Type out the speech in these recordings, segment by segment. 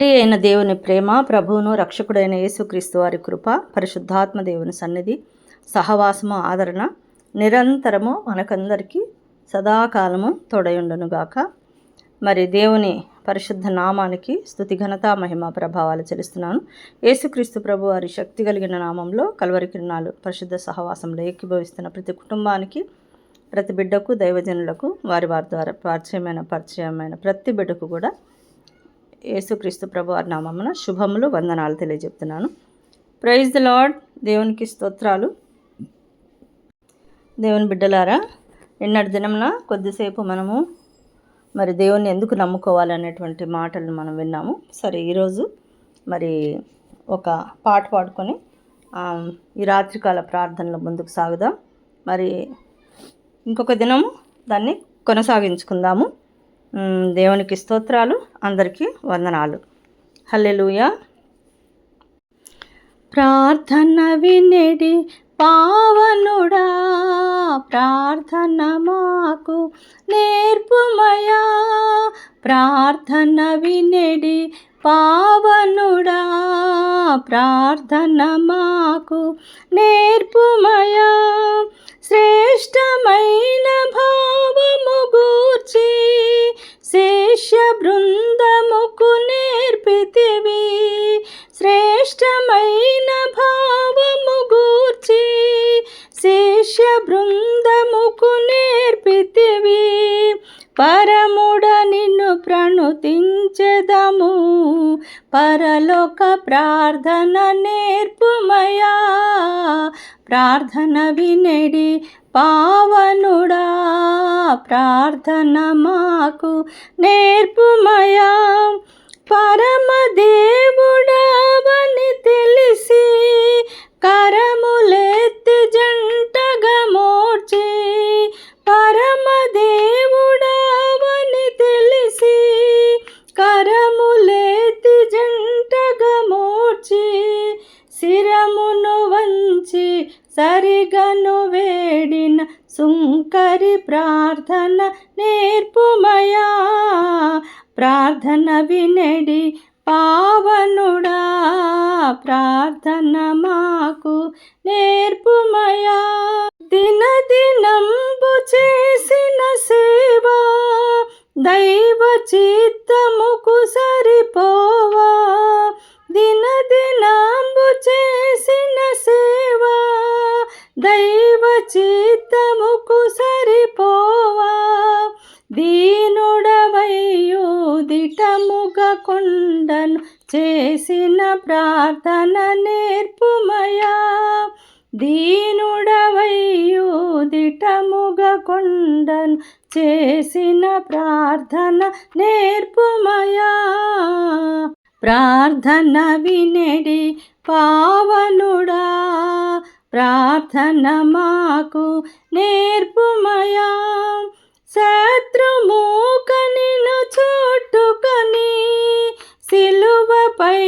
అయిన దేవుని ప్రేమ ప్రభువును రక్షకుడైన యేసుక్రీస్తు వారి కృప పరిశుద్ధాత్మ దేవుని సన్నిధి సహవాసము ఆదరణ నిరంతరము మనకందరికీ సదాకాలము తోడయుండునుగాక మరి దేవుని పరిశుద్ధ నామానికి స్థుతి ఘనత మహిమ ప్రభావాలు చెల్లిస్తున్నాను. యేసుక్రీస్తు ప్రభు వారి శక్తి కలిగిన నామంలో కలవరి కిరణాలు పరిశుద్ధ సహవాసంలో ఏకీభవిస్తున్న ప్రతి కుటుంబానికి ప్రతి బిడ్డకు దైవజనులకు వారి వారి ద్వారా పరిచయమైన పరిచయమైన ప్రతి బిడ్డకు కూడా యేసుక్రీస్తు ప్రభు వారి నామమున శుభములు వందనాలు తెలియజెప్తున్నాను. ప్రైజ్ ద లాడ్ దేవునికి స్తోత్రాలు. దేవుని బిడ్డలారా నిన్నటి దినంన కొద్దిసేపు మనము మరి దేవుణ్ణి ఎందుకు నమ్ముకోవాలనేటువంటి మాటలను మనం విన్నాము. సరే ఈరోజు మరి ఒక పాట పాడుకొని ఈ రాత్రికాల ప్రార్థనలో ముందుకు సాగుదాం. మరి ఇంకొక దినము దాన్ని కొనసాగించుకుందాము. దేవునికి స్తోత్రాలు అందరికీ వందనాలు. హల్లెలూయ. ప్రార్థన వినేడి పావనుడా ప్రార్థన మాకు నేర్పుమయా. ప్రార్థన వినేడి పావనుడా ప్రార్థన మాకు నేర్పుమయా. శ్రేష్టమైన భావము గూర్చి శేష్య బృందముకు నేర్పితే పరలోక ప్రార్థన నేర్పుమయా. ప్రార్థన వినడి పావనుడా. ప్రార్థన మాకు నేర్పుమయా. పరమదే పావనుడా ప్రార్థన మాకు నేర్పుమయా. దిన దినంబు చేసిన సేవ దైవ చిత్తముకు సరిపోవా. దిన దినంబు చేసిన సేవ దైవ చిత్తముకు సరిపోవా. దీనుడవయ్యు దిటముగ కొండను చేసిన ప్రార్థన నేర్పుమయా. దీనుడవయ్యూదిటముగ కొండను చేసిన ప్రార్థన నేర్పుమయా. ప్రార్థన వినడి పావనుడా. ప్రార్థన మాకు నేర్పుమయా. శత్రుమూక నిన్ను చుట్టుకొని సిలువపై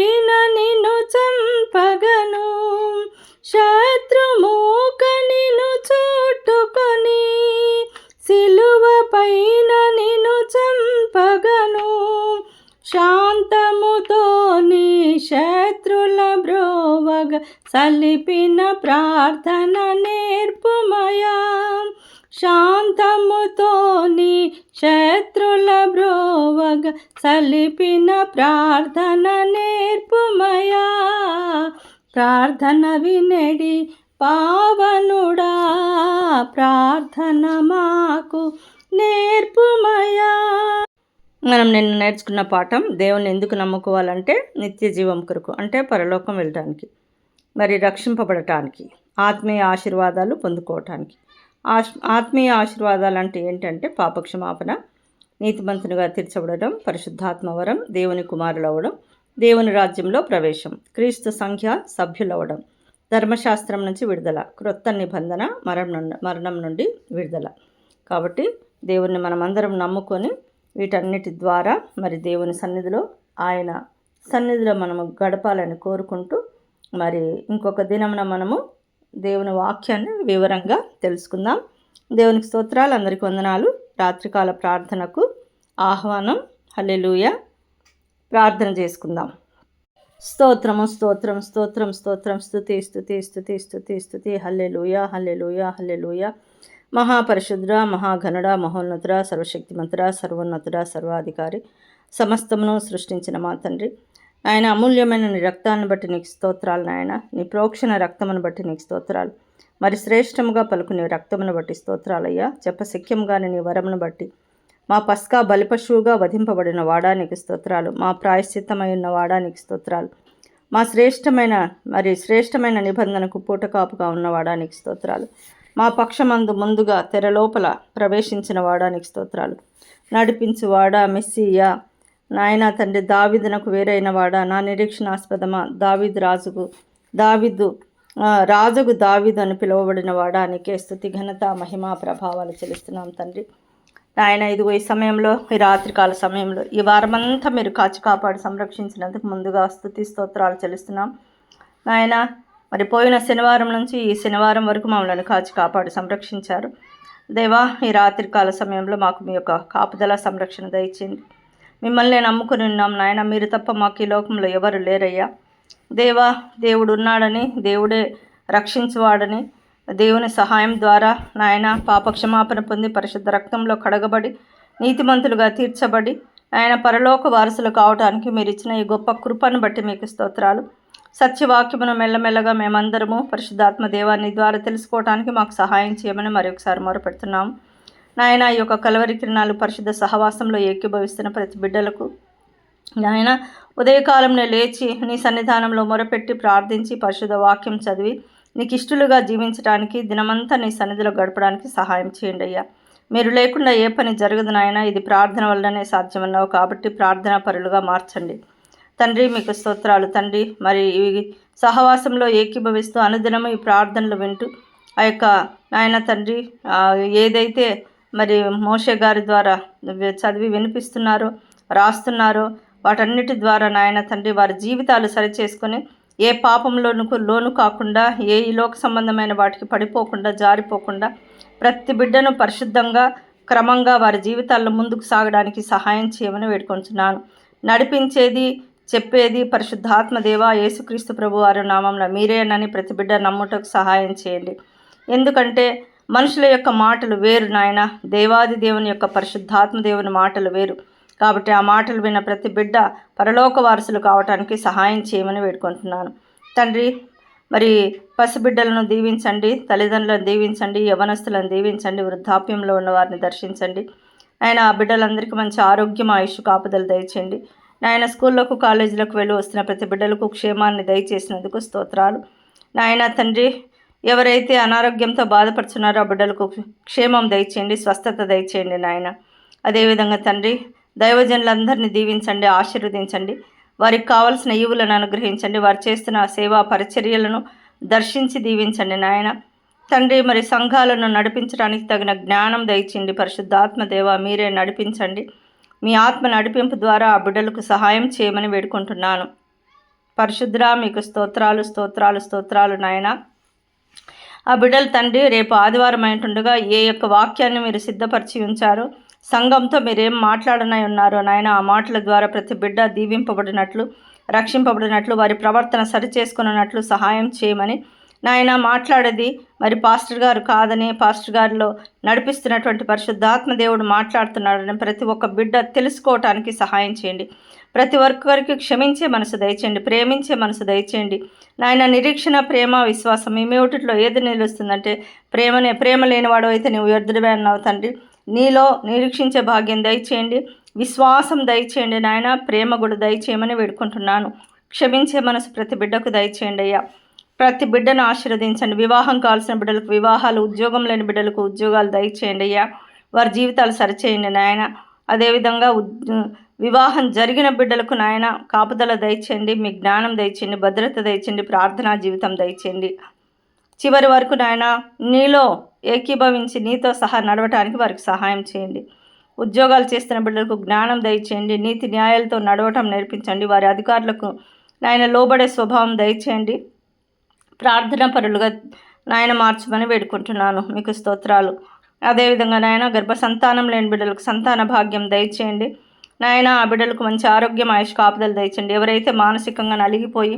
ప్రార్థన నేర్పుమయా. ప్రార్థన వినడి పావనుడా. ప్రార్థన మాకు నేర్పుమయా. మనం నిన్న నేర్చుకున్న పాఠం దేవుని ఎందుకు నమ్ముకోవాలంటే నిత్య జీవం కొరకు అంటే పరలోకం వెళ్ళడానికి మరి రక్షింపబడటానికి ఆత్మీయ ఆశీర్వాదాలు పొందుకోవటానికి. ఆశ్ ఆత్మీయ ఆశీర్వాదాలు అంటే ఏంటంటే పాపక్షమాపణ నీతిమంతునిగా తీర్చబడటం పరిశుద్ధాత్మవరం దేవుని కుమారులవ్వడం దేవుని రాజ్యంలో ప్రవేశం క్రీస్తు సంఖ్య సభ్యులవ్వడం ధర్మశాస్త్రం నుంచి విడుదల క్రొత్త నిబంధన మరణం నుండి మరణం నుండి విడుదల. కాబట్టి దేవుణ్ణి మనమందరం నమ్ముకొని వీటన్నిటి ద్వారా మరి దేవుని సన్నిధిలో ఆయన సన్నిధిలో మనము గడపాలని కోరుకుంటూ మరి ఇంకొక దినమున మనము దేవుని వాక్యాన్ని వివరంగా తెలుసుకుందాం. దేవునికి స్తోత్రాలు అందరికీ వందనాలు. రాత్రికాల ప్రార్థనకు ఆహ్వానం. హల్లెలూయ. ప్రార్థన చేసుకుందాం. స్తోత్రము స్తోత్రం స్తోత్రం స్తోత్రం. స్థుతి స్థుతి స్థుతి స్థుతి స్థుతి హల్లెలూయ హల్లెలూయ హల్లెలూయ. మహాపరిశుద్ర మహాఘనుడ మహోన్నతుడ సర్వశక్తిమంతుడ సర్వోన్నతుడ సర్వాధికారి సమస్తమును సృష్టించిన మా తండ్రి. ఆయన అమూల్యమైన నీ రక్తాన్ని బట్టి నీకు స్తోత్రాలు నాయన. నీ ప్రోక్షణ రక్తమును బట్టి నీకు స్తోత్రాలు. మరి శ్రేష్టముగా పలుకునే రక్తమును బట్టి స్తోత్రాలయ్యా. చెప్పశక్యముగాని నీ వరమును బట్టి. మా పస్కా బలిపశువుగా వధింపబడిన వాడానికి స్తోత్రాలు. మా ప్రాయశ్చిత్తమై ఉన్న వాడానికి స్తోత్రాలు. మా శ్రేష్టమైన మరి శ్రేష్టమైన నిబంధనకు పూటకాపుగా ఉన్న వాడానికి స్తోత్రాలు. మా పక్షమందు ముందుగా తెరలోపల ప్రవేశించిన వాడానికి స్తోత్రాలు. నడిపించు వాడా మెస్సియా. నాయనా తండ్రి దావిదునకు వేరైన వాడా నా నిరీక్షణాస్పదమా? దావిద్ రాజుకు దావిదు రాజుకు దావిదు అని పిలువబడిన వాడానికే స్థుతి ఘనత మహిమ ప్రభావాలు చెల్లిస్తున్నాం తండ్రి. నాయన ఇదిగో ఈ సమయంలో ఈ రాత్రికాల సమయంలో ఈ వారమంతా మీరు కాచి కాపాడి సంరక్షించినందుకు ముందుగా స్థుతి స్తోత్రాలు చెల్లిస్తున్నాం. నాయన మరి పోయిన శనివారం నుంచి ఈ శనివారం వరకు మమ్మల్ని కాచి కాపాడి సంరక్షించారు. దేవా ఈ రాత్రికాల సమయంలో మాకు మీ యొక్క కాపుదల సంరక్షణ దయచేయండి. మిమ్మల్ని నమ్ముకుని ఉన్నాం నాయన. మీరు తప్ప మాకు ఈ లోకంలో ఎవరు లేరయ్యా. దేవా దేవుడు ఉన్నాడని దేవుడే రక్షించువాడని దేవుని సహాయం ద్వారా నాయన పాప క్షమాపణ పొంది పరిశుద్ధ రక్తంలో కడగబడి నీతిమంతులుగా తీర్చబడి ఆయన పరలోక వారసులు కావటానికి మీరు ఇచ్చిన ఈ గొప్ప కృపను బట్టి మీకు స్తోత్రాలు. సత్యవాక్యమును మెల్లమెల్లగా మేమందరము పరిశుద్ధాత్మ దేవాన్ని ద్వారా తెలుసుకోవటానికి మాకు సహాయం చేయమని మరొకసారి మొరపెడుతున్నాము. నాయన ఈ యొక్క కలవరి కిరణాలు పరిశుద్ధ సహవాసంలో ఏకీభవిస్తున్న ప్రతి బిడ్డలకు. నాయన ఉదయకాలంలో లేచి నీ సన్నిధానంలో మొరపెట్టి ప్రార్థించి పరిశుద్ధ వాక్యం చదివి నీకు ఇష్టలుగా జీవించడానికి దినమంతా నీ సన్నిధిలో గడపడానికి సహాయం చేయండి అయ్యా. మీరు లేకుండా ఏ పని జరగదు నాయన ఇది ప్రార్థన వల్లనే సాధ్యమన్నావు కాబట్టి ప్రార్థనా పరులుగా మార్చండి. తండ్రి మీకు స్తోత్రాలు. తండ్రి మరి ఇవి సహవాసంలో ఏకీభవిస్తూ అనుదినము ఈ ప్రార్థనలు వింటూ ఆ యొక్క నాయన తండ్రి ఏదైతే మరి మోషే గారి ద్వారా చదివి వినిపిస్తున్నారు రాస్తున్నారు. వాటన్నిటి ద్వారా నాయన తండ్రి వారి జీవితాలు సరిచేసుకొని ఏ పాపంలోనుకు లోను కాకుండా ఏ ఈ లోక సంబంధమైన వాటికి పడిపోకుండా జారిపోకుండా ప్రతి బిడ్డను పరిశుద్ధంగా క్రమంగా వారి జీవితాల్లో ముందుకు సాగడానికి సహాయం చేయమని వేడుకొంటున్నాను నడిపించేది చెప్పేది పరిశుద్ధాత్మదేవ యేసుక్రీస్తు ప్రభు వారి నామంలో మీరేనని ప్రతి బిడ్డ నమ్ముటకు సహాయం చేయండి. ఎందుకంటే మనుషుల యొక్క మాటలు వేరు నాయన. దేవాది దేవుని యొక్క పరిశుద్ధాత్మ దేవుని మాటలు వేరు. కాబట్టి ఆ మాటలు విన్న ప్రతి బిడ్డ పరలోక వారసులు కావటానికి సహాయం చేయమని వేడుకుంటున్నాను. తండ్రి మరి పసిబిడ్డలను దీవించండి తల్లిదండ్రులను దీవించండి యవనస్తులను దీవించండి వృద్ధాప్యంలో ఉన్న వారిని దర్శించండి. ఆయన ఆ బిడ్డలందరికీ మంచి ఆరోగ్యం ఆయుష్ కాపుదలు దయచేయండి. నాయన స్కూళ్ళకు కాలేజీలకు వెళ్ళి వస్తున్న ప్రతి బిడ్డలకు క్షేమాన్ని దయచేసినందుకు స్తోత్రాలు. నాయన తండ్రి ఎవరైతే అనారోగ్యంతో బాధపడుతున్నారో ఆ బిడ్డలకు క్షేమం దయచేయండి స్వస్థత దయచేయండి నాయన. అదేవిధంగా తండ్రి దైవజనులందరినీ దీవించండి ఆశీర్వదించండి. వారికి కావలసిన ఈవులను అనుగ్రహించండి. వారు చేస్తున్న సేవా పరిచర్యలను దర్శించి దీవించండి నాయన. తండ్రి మరి సంఘాలను నడిపించడానికి తగిన జ్ఞానం దయచేయండి. పరిశుద్ధాత్మ దేవ మీరే నడిపించండి. మీ ఆత్మ నడిపింపు ద్వారా ఆ బిడ్డలకు సహాయం చేయమని వేడుకుంటున్నాను. పరిశుద్ధ మీకు స్తోత్రాలు స్తోత్రాలు స్తోత్రాలు నాయనా. ఆ బిడ్డల తండ్రి రేపు ఆదివారం అయినటుండగా ఏ యొక్క వాక్యాన్ని మీరు సిద్ధపరిచి ఉంచారు సంఘంతో మీరేం మాట్లాడనై ఉన్నారో నాయన ఆ మాటల ద్వారా ప్రతి బిడ్డ దీవింపబడినట్లు రక్షింపబడినట్లు వారి ప్రవర్తన సరిచేసుకున్నట్లు సహాయం చేయమని నాయన మాట్లాడేది. మరి పాస్టర్ గారు కాదని పాస్టర్ గారిలో నడిపిస్తున్నటువంటి పరిశుద్ధాత్మ దేవుడు మాట్లాడుతున్నాడని ప్రతి ఒక్క బిడ్డ తెలుసుకోవటానికి సహాయం చేయండి. ప్రతి ఒక్కరికి క్షమించే మనసు దయచేయండి ప్రేమించే మనసు దయచేయండి. నాయన నిరీక్షణ ప్రేమ విశ్వాసం ఈ మేటిలో ఏది నిలుస్తుందంటే ప్రేమనే ప్రేమ లేనివాడు అయితే నీవు వ్యర్థుడివే అన్నావు తండ్రి. నీలో నిరీక్షించే భాగ్యం దయచేయండి విశ్వాసం దయచేయండి నాయన ప్రేమ కూడా దయచేయమని వేడుకుంటున్నాను. క్షమించే మనసు ప్రతి బిడ్డకు దయచేయండి అయ్యా. ప్రతి బిడ్డను ఆశీర్వదించండి వివాహం కావాల్సిన బిడ్డలకు వివాహాలు ఉద్యోగం లేని బిడ్డలకు ఉద్యోగాలు దయచేయండి అయ్యా. వారి జీవితాలు సరిచేయండి నాయన. అదేవిధంగా ఉద్ వివాహం జరిగిన బిడ్డలకు నాయన కాపుదల దయచేయండి మీ జ్ఞానం దయచేయండి భద్రత దయచేయండి ప్రార్థనా జీవితం దయచేయండి. చివరి వరకు నాయన నీలో ఏకీభవించి నీతో సహా నడవటానికి వారికి సహాయం చేయండి. ఉద్యోగాలు చేస్తున్న బిడ్డలకు జ్ఞానం దయచేయండి నీతి న్యాయాలతో నడవటం నేర్పించండి వారి అధికారులకు నాయన లోబడే స్వభావం దయచేయండి. ప్రార్థన పరులుగా నాయన మార్చమని వేడుకుంటున్నాను. మీకు స్తోత్రాలు. అదేవిధంగా నాయన గర్భ సంతానం లేని బిడ్డలకు సంతాన భాగ్యం దయచేయండి. నాయన ఆ బిడ్డలకు మంచి ఆరోగ్యం ఆయుష్ కాపుదలు దండి ఎవరైతే మానసికంగా నలిగిపోయి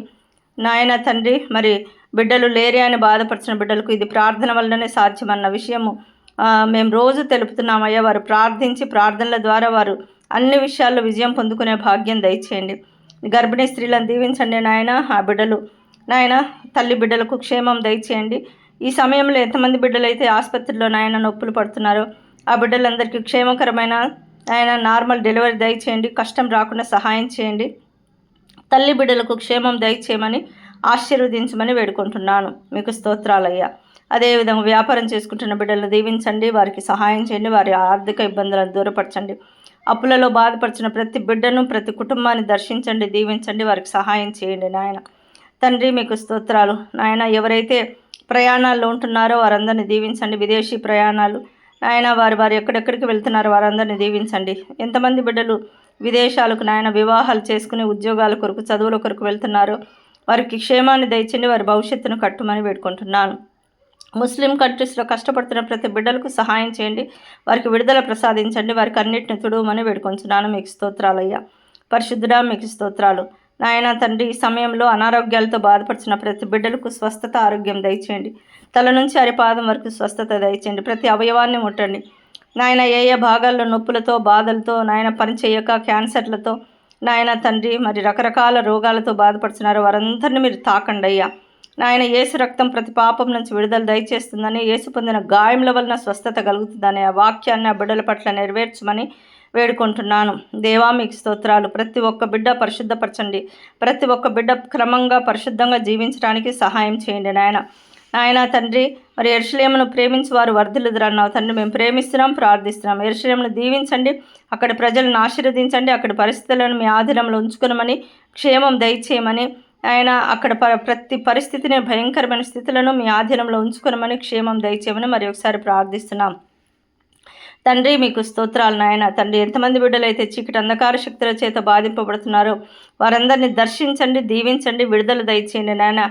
నాయన తండ్రి మరి బిడ్డలు లేరే అని బాధపరిచిన బిడ్డలకు ఇది ప్రార్థన వల్లనే సాధ్యమన్న విషయము మేము రోజు తెలుపుతున్నామయ్యా. వారు ప్రార్థించి ప్రార్థనల ద్వారా వారు అన్ని విషయాల్లో విజయం పొందుకునే భాగ్యం దయచేయండి. గర్భిణీ స్త్రీలను దీవించండి నాయన. ఆ బిడ్డలు నాయన తల్లి బిడ్డలకు క్షేమం దయచేయండి. ఈ సమయంలో ఎంతమంది బిడ్డలైతే ఆసుపత్రిలో నాయన నొప్పులు పడుతున్నారో ఆ బిడ్డలందరికీ క్షేమకరమైన ఆయన నార్మల్ డెలివరీ దయచేయండి కష్టం రాకుండా సహాయం చేయండి. తల్లి బిడ్డలకు క్షేమం దయచేయమని ఆశీర్వదించమని వేడుకుంటున్నాను. మీకు స్తోత్రాలయ్యా. అదేవిధంగా వ్యాపారం చేసుకుంటున్న బిడ్డలను దీవించండి వారికి సహాయం చేయండి వారి ఆర్థిక ఇబ్బందులను దూరపరచండి. అప్పులలో బాధపరిచిన ప్రతి బిడ్డను ప్రతి కుటుంబాన్ని దర్శించండి దీవించండి వారికి సహాయం చేయండి నాయన. తండ్రి మీకు స్తోత్రాలు. నాయన ఎవరైతే ప్రయాణాల్లో ఉంటున్నారో వారందరిని దీవించండి. విదేశీ ప్రయాణాలు నాయన వారు వారు ఎక్కడెక్కడికి వెళ్తున్నారు వారందరిని దీవించండి. ఎంతమంది బిడ్డలు విదేశాలకు నాయన వివాహాలు చేసుకుని ఉద్యోగాల కొరకు చదువుల కొరకు వెళ్తున్నారు వారికి క్షేమాన్ని దయచండి వారి భవిష్యత్తును కట్టుమని వేడుకుంటున్నాను. ముస్లిం కంట్రీస్లో కష్టపడుతున్న ప్రతి బిడ్డలకు సహాయం చేయండి వారికి విడుదల ప్రసాదించండి వారికి అన్నిటిని తుడవమని వేడుకొంచున్నాను. మీకు స్తోత్రాలయ్యా. పరిశుద్ధుడా మీకు స్తోత్రాలు. నాయన తండ్రి ఈ సమయంలో అనారోగ్యాలతో బాధపడుతున్న ప్రతి బిడ్డలకు స్వస్థత ఆరోగ్యం దయచేయండి. తల నుంచి అరిపాదం వరకు స్వస్థత దయచండి ప్రతి అవయవాన్ని ముట్టండి. నాయన ఏ ఏ భాగాల్లో నొప్పులతో బాధలతో నాయన పని చేయక క్యాన్సర్లతో నాయన తండ్రి మరి రకరకాల రోగాలతో బాధపడుతున్నారు వారందరిని మీరు తాకండి అయ్యా. నాయన యేసు రక్తం ప్రతి పాపం నుంచి విడుదల దయచేస్తుందని యేసు పొందిన గాయముల వలన స్వస్థత కలుగుతుందని ఆ వాక్యాన్ని ఆ బిడ్డల పట్ల నెరవేర్చమని వేడుకుంటున్నాను. దేవా మీకు స్తోత్రాలు. ప్రతి ఒక్క బిడ్డ పరిశుద్ధపరచండి. ప్రతి ఒక్క బిడ్డ క్రమంగా పరిశుద్ధంగా జీవించడానికి సహాయం చేయండి నాయన. నాయన తండ్రి మరి ఎరుషలేమును ప్రేమించి వారు వర్ధిల్లుదురన్నావు తండ్రి మేము ప్రేమిస్తున్నాం ప్రార్థిస్తున్నాం. ఎరుషలేమును దీవించండి అక్కడ ప్రజలను ఆశీర్వదించండి అక్కడ పరిస్థితులను మీ ఆధీనంలో ఉంచుకునమని క్షేమం దయచేయమని ఆయన అక్కడ ప ప్రతి పరిస్థితిని భయంకరమైన స్థితులను మీ ఆధీనంలో ఉంచుకునమని క్షేమం దయచేయమని మరి ఒకసారి ప్రార్థిస్తున్నాం. తండ్రి మీకు స్తోత్రాలు నాయన. తండ్రి ఎంతమంది బిడ్డలైతే చీకటి అంధకార శక్తుల చేత బాధింపబడుతున్నారో వారందరినీ దర్శించండి దీవించండి విడుదల దయచేయండి నాయన.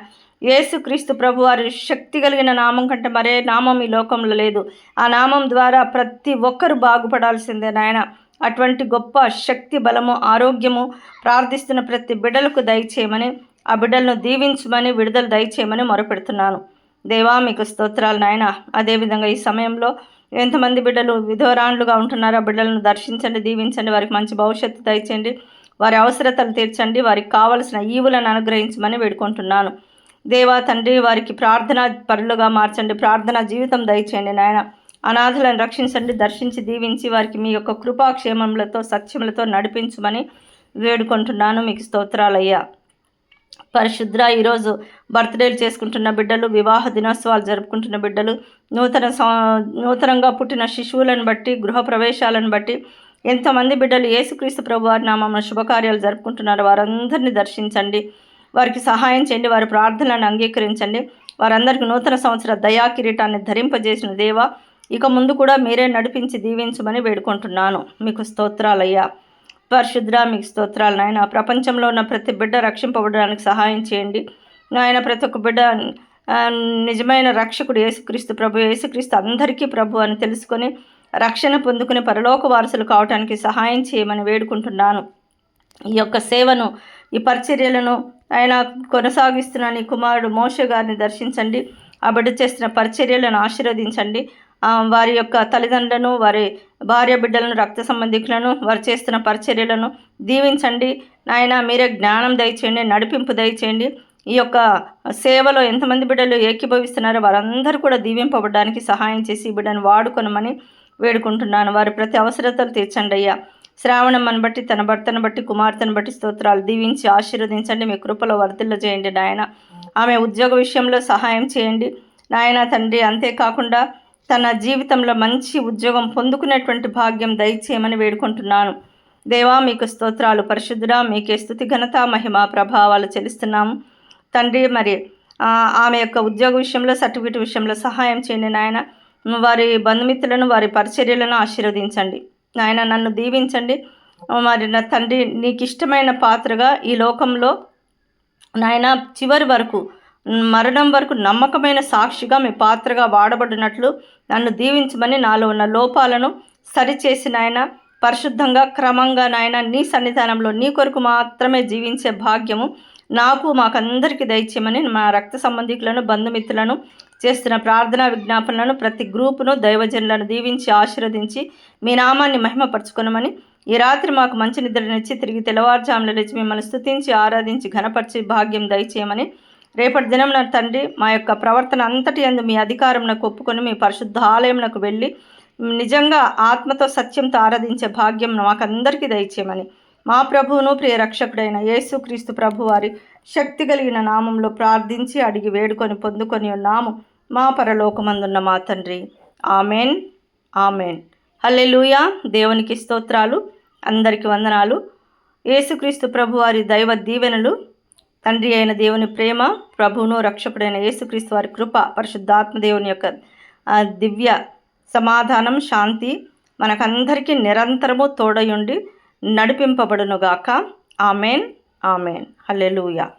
యేసుక్రీస్తు ప్రభు వారి శక్తి కలిగిన నామం కంటే మరే నామం ఈ లోకంలో లేదు. ఆ నామం ద్వారా ప్రతి ఒక్కరు బాగుపడాల్సిందే నాయన. అటువంటి గొప్ప శక్తి బలము ఆరోగ్యము ప్రార్థిస్తున్న ప్రతి బిడ్డలకు దయచేయమని ఆ బిడ్డలను దీవించమని విడుదల దయచేయమని మొరపెడుతున్నాను. దేవా మీకు స్తోత్రాలు నాయన. అదేవిధంగా ఈ సమయంలో ఎంతమంది బిడ్డలు విధవరాండ్లుగా ఉంటున్నారో ఆ బిడ్డలను దర్శించండి దీవించండి. వారికి మంచి భవిష్యత్తు దయచేయండి. వారి అవసరతలు తీర్చండి. వారికి కావలసిన ఈవులను అనుగ్రహించమని వేడుకుంటున్నాను. దేవా తండ్రి వారికి ప్రార్థన పరులుగా మార్చండి. ప్రార్థన జీవితం దయచేయండి నాయన. అనాథులను రక్షించండి దర్శించి దీవించి వారికి మీ యొక్క కృపాక్షేమములతో సత్యములతో నడిపించమని వేడుకుంటున్నాను. మీకు స్తోత్రాలయ్యా. పరిశుద్ర ఈరోజు బర్త్డేలు చేసుకుంటున్న బిడ్డలు వివాహ దినోత్సవాలు జరుపుకుంటున్న బిడ్డలు నూతన నూతనంగా పుట్టిన శిశువులను బట్టి గృహ ప్రవేశాలను బట్టి ఎంతమంది బిడ్డలు యేసుక్రీస్తు ప్రభు వారి నామమున శుభకార్యాలు జరుపుకుంటున్నారు. వారందరినీ దర్శించండి. వారికి సహాయం చేయండి వారి ప్రార్థనలను అంగీకరించండి. వారందరికీ నూతన సంవత్సర దయా కిరీటాన్ని ధరింపజేసిన దేవ ఇక ముందు కూడా మీరే నడిపించి దీవించమని వేడుకుంటున్నాను. మీకు స్తోత్రాలయ్యా. పరిశుద్ర మీకు స్తోత్రాలు నాయన. ప్రపంచంలో ఉన్న ప్రతి బిడ్డ రక్షింపబడడానికి సహాయం చేయండి. నాయన ప్రతి ఒక్క బిడ్డ నిజమైన రక్షకుడు యేసుక్రీస్తు ప్రభు యేసుక్రీస్తు అందరికీ ప్రభు అని తెలుసుకొని రక్షణ పొందుకుని పరలోక వారసులు కావటానికి సహాయం చేయమని వేడుకుంటున్నాను. ఈ యొక్క సేవను ఈ పరిచర్యలను ఆయన కొనసాగిస్తున్న నీ కుమారుడు మోష గారిని దర్శించండి. ఆ బిడ్డ చేస్తున్న పరిచర్యలను ఆశీర్వదించండి. వారి యొక్క తల్లిదండ్రులను వారి భార్య బిడ్డలను రక్త సంబంధికులను వారు చేస్తున్న పరిచర్యలను దీవించండి. నాయన మీరే జ్ఞానం దయచేయండి నడిపింపు దయచేయండి. ఈ యొక్క సేవలో ఎంతమంది బిడ్డలు ఏకీభవిస్తున్నారో వారందరూ కూడా దీవింపబడడానికి సహాయం చేసి ఈ బిడ్డను వాడుకొనమని వేడుకుంటున్నాను. వారి ప్రతి అవసరతలు తీర్చండి అయ్యా. శ్రావణమ్మని బట్టి తన భర్తను బట్టి కుమార్తెను బట్టి స్తోత్రాలు దీవించి ఆశీర్వదించండి. మీ కృపలో వర్ధిల్ల చేయండి నాయన. ఆమె ఉద్యోగ విషయంలో సహాయం చేయండి. నాయన తండ్రి అంతేకాకుండా తన జీవితంలో మంచి ఉద్యోగం పొందుకునేటువంటి భాగ్యం దయచేయమని వేడుకుంటున్నాను. దేవా మీకు స్తోత్రాలు పరిశుద్ధుడా మీకే స్థుతి ఘనత మహిమ ప్రభావాలు చెల్లిస్తున్నాము. తండ్రి మరి ఆమె యొక్క ఉద్యోగ విషయంలో సర్టిఫికేట్ విషయంలో సహాయం చేయండి నాయన. వారి బంధుమిత్రులను వారి పరిచర్యలను ఆశీర్వదించండి. నాయన నన్ను దీవించండి. మరి నా తండ్రి నీకు ఇష్టమైన పాత్రగా ఈ లోకంలో నాయన చివరి వరకు మరణం వరకు నమ్మకమైన సాక్షిగా మీ పాత్రగా వాడబడినట్లు నన్ను దీవించమని నాలో ఉన్న లోపాలను సరిచేసి నాయన పరిశుద్ధంగా క్రమంగా నాయన నీ సన్నిధానంలో నీ కొరకు మాత్రమే జీవించే భాగ్యము నాకు మాకందరికీ దయచేయమని మా రక్త సంబంధికులను బంధుమిత్రులను చేస్తున్న ప్రార్థనా విజ్ఞాపనలను ప్రతి గ్రూపును దైవజనులను దీవించి ఆశీర్వదించి మీ నామాన్ని మహిమపరచుకునమని ఈ రాత్రి మాకు మంచి నిద్రనిచ్చి తిరిగి తెల్లవారుజాములు లేచి మిమ్మల్ని స్తుతించి ఆరాధించి ఘనపరిచి భాగ్యం దయచేయమని రేపటి దినం నా తండ్రి మా యొక్క ప్రవర్తన అంతటి అందు మీ అధికారంలో ఒప్పుకొని మీ పరిశుద్ధ ఆలయంకు వెళ్ళి నిజంగా ఆత్మతో సత్యంతో ఆరాధించే భాగ్యం మాకందరికీ దయచేయమని మా ప్రభువును ప్రియరక్షకుడైన యేసుక్రీస్తు ప్రభువారి శక్తి కలిగిన నామంలో ప్రార్థించి అడిగి వేడుకొని పొందుకొని ఉన్నాము. మా పరలోకమందున్న మా తండ్రి. ఆమెన్. ఆమెన్. హల్లెలూయా. దేవునికి స్తోత్రాలు. అందరికి వందనాలు. యేసుక్రీస్తు ప్రభువారి దైవ దీవెనలు. తండ్రి అయిన దేవుని ప్రేమ ప్రభువును రక్షకుడైన యేసుక్రీస్తు వారి కృప పరిశుద్ధాత్మ దేవుని యొక్క దివ్య సమాధానం శాంతి మనకందరికీ నిరంతరము తోడయుండి నడిపింపబడునుగాక. Amen amen. హల్లెలూయా.